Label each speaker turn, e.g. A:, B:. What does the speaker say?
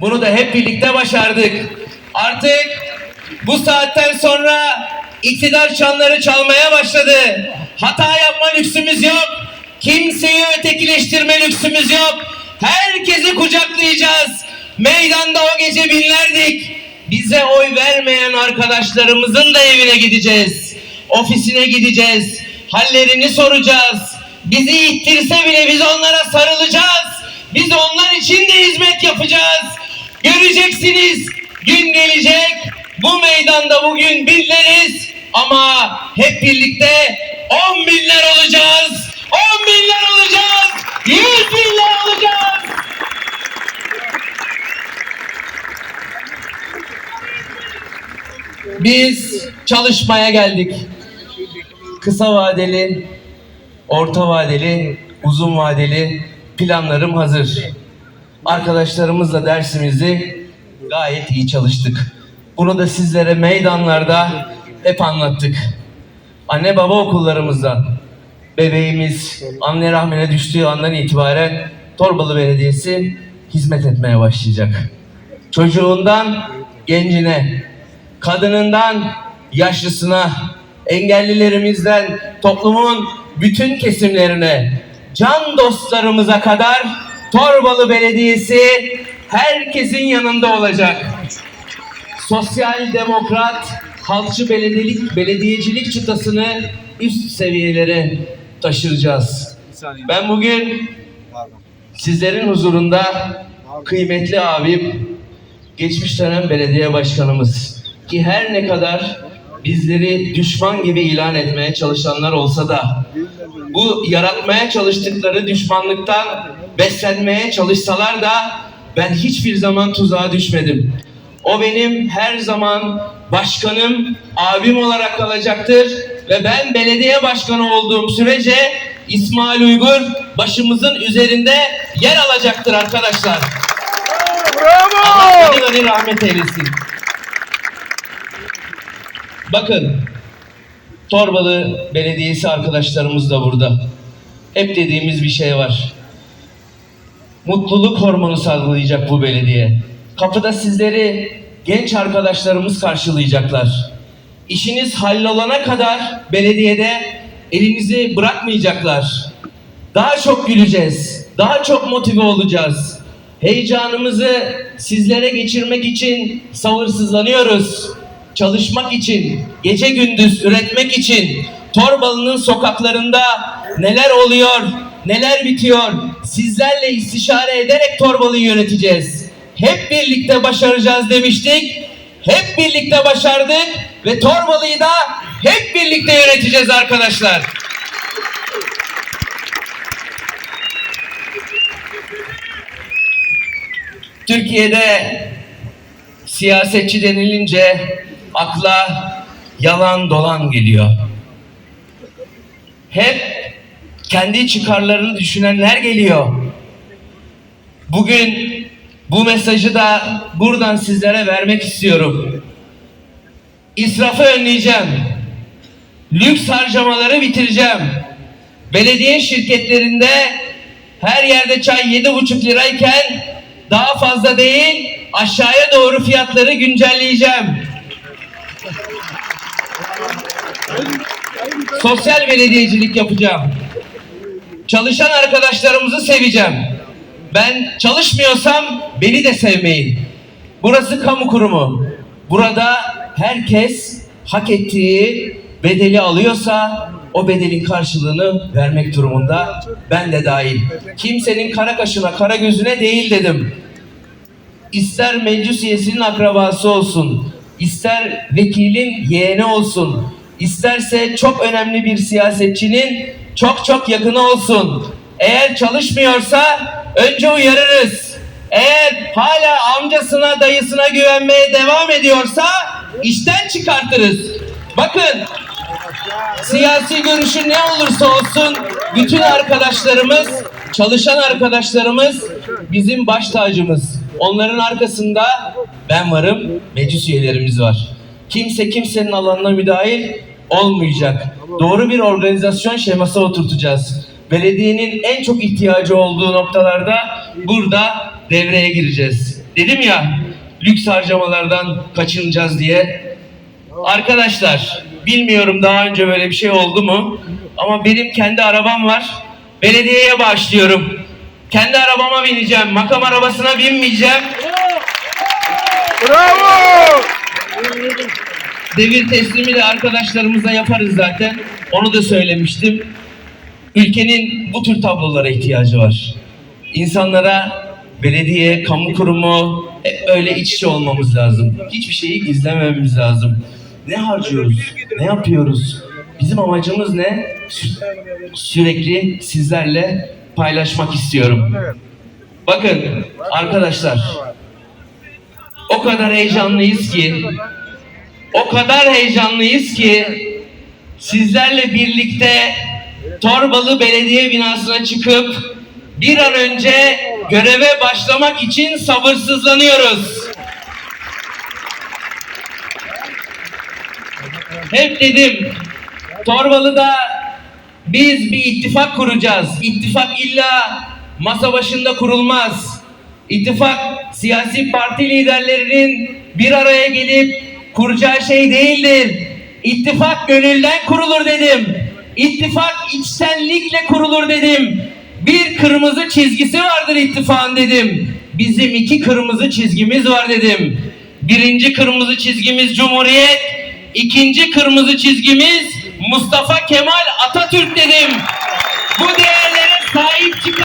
A: Bunu da hep birlikte başardık. Artık bu saatten sonra iktidar çanları çalmaya başladı. Hata yapma lüksümüz yok. Kimseyi ötekileştirme lüksümüz yok. Herkesi kucaklayacağız. Meydanda o gece binlerdik. Bize oy vermeyen arkadaşlarımızın da evine gideceğiz. Ofisine gideceğiz. Hallerini soracağız. Bizi ittirse bile biz onlara sarılacağız. Biz onlar için de hizmet yapacağız. Göreceksiniz gün gelecek. Bu meydanda bugün binleriz ama hep birlikte on binler olacağız. On binler olacağız. Yüz binler olacağız. Biz çalışmaya geldik. Kısa vadeli, orta vadeli, uzun vadeli planlarım hazır. Arkadaşlarımızla dersimizi gayet iyi çalıştık. Bunu da sizlere meydanlarda hep anlattık. Anne baba okullarımızdan bebeğimiz anne rahmine düştüğü andan itibaren Torbalı Belediyesi hizmet etmeye başlayacak. Çocuğundan gencine, kadınından yaşlısına, engellilerimizden toplumun bütün kesimlerine, can dostlarımıza kadar Torbalı Belediyesi herkesin yanında olacak. Sosyal demokrat, halkçı belediyelik, belediyecilik çıtasını üst seviyelere taşıracağız. Ben bugün sizlerin huzurunda kıymetli abim, geçmiş dönem belediye başkanımız ki her ne kadar bizleri düşman gibi ilan etmeye çalışanlar olsa da bu yaratmaya çalıştıkları düşmanlıktan beslenmeye çalışsalar da ben hiçbir zaman tuzağa düşmedim. O benim her zaman başkanım, abim olarak kalacaktır ve ben belediye başkanı olduğum sürece İsmail Uygur başımızın üzerinde yer alacaktır arkadaşlar. Allah gani gani rahmet eylesin. Bakın, Torbalı Belediyesi arkadaşlarımız da burada. Hep dediğimiz bir şey var. Mutluluk hormonu salgılayacak bu belediye. Kapıda sizleri genç arkadaşlarımız karşılayacaklar. İşiniz hallolana kadar belediyede elinizi bırakmayacaklar. Daha çok güleceğiz. Daha çok motive olacağız. Heyecanımızı sizlere geçirmek için sabırsızlanıyoruz. Çalışmak için, gece gündüz üretmek için Torbalı'nın sokaklarında neler oluyor, neler bitiyor sizlerle istişare ederek Torbalı'yı yöneteceğiz. Hep birlikte başaracağız demiştik. Hep birlikte başardık ve Torbalı'yı da hep birlikte yöneteceğiz arkadaşlar. Türkiye'de siyasetçi denilince akla yalan dolan geliyor. Hep kendi çıkarlarını düşünenler geliyor. Bugün bu mesajı da buradan sizlere vermek istiyorum. İsrafı önleyeceğim. Lüks harcamaları bitireceğim. Belediye şirketlerinde her yerde çay yedi buçuk lirayken daha fazla değil aşağıya doğru fiyatları güncelleyeceğim. Sosyal belediyecilik yapacağım. Çalışan arkadaşlarımızı seveceğim. Ben çalışmıyorsam beni de sevmeyin. Burası kamu kurumu. Burada herkes hak ettiği bedeli alıyorsa o bedelin karşılığını vermek durumunda. Ben de dahil. Kimsenin kara kaşına, kara gözüne değil dedim. İster meclis akrabası olsun, ister vekilin yeğeni olsun, isterse çok önemli bir siyasetçinin çok çok yakını olsun. Eğer çalışmıyorsa önce uyarırız. Eğer hala amcasına, dayısına güvenmeye devam ediyorsa işten çıkartırız. Bakın siyasi görüşü ne olursa olsun bütün arkadaşlarımız, çalışan arkadaşlarımız bizim baş tacımız. Onların arkasında ben varım, meclis üyelerimiz var. Kimse kimsenin alanına müdahil olmayacak. Doğru bir organizasyon şeması oturtacağız. Belediyenin en çok ihtiyacı olduğu noktalarda burada devreye gireceğiz. Dedim ya lüks harcamalardan kaçınacağız diye. Arkadaşlar bilmiyorum daha önce böyle bir şey oldu mu? Ama benim kendi arabam var. Belediyeye başlıyorum. Kendi arabama bineceğim. Makam arabasına binmeyeceğim.
B: Bravo!
A: Devir teslimi de arkadaşlarımıza yaparız zaten. Onu da söylemiştim. Ülkenin bu tür tablolara ihtiyacı var. İnsanlara belediye, kamu kurumu e, öyle iç içe olmamız lazım. Hiçbir şeyi gizlemememiz lazım. Ne harcıyoruz? Ne yapıyoruz? Bizim amacımız ne? Sü- Sürekli sizlerle paylaşmak istiyorum. Bakın arkadaşlar o kadar heyecanlıyız ki o kadar heyecanlıyız ki sizlerle birlikte Torbalı Belediye binasına çıkıp bir an önce göreve başlamak için sabırsızlanıyoruz. Hep dedim Torbalı'da biz bir ittifak kuracağız. İttifak illa masa başında kurulmaz. İttifak siyasi parti liderlerinin bir araya gelip kuracağı şey değildir. İttifak gönülden kurulur dedim. İttifak içtenlikle kurulur dedim. Bir kırmızı çizgisi vardır ittifakın dedim. Bizim iki kırmızı çizgimiz var dedim. Birinci kırmızı çizgimiz Cumhuriyet, ikinci kırmızı çizgimiz Mustafa Kemal Atatürk dedim. Bu değerlere sahip çıkan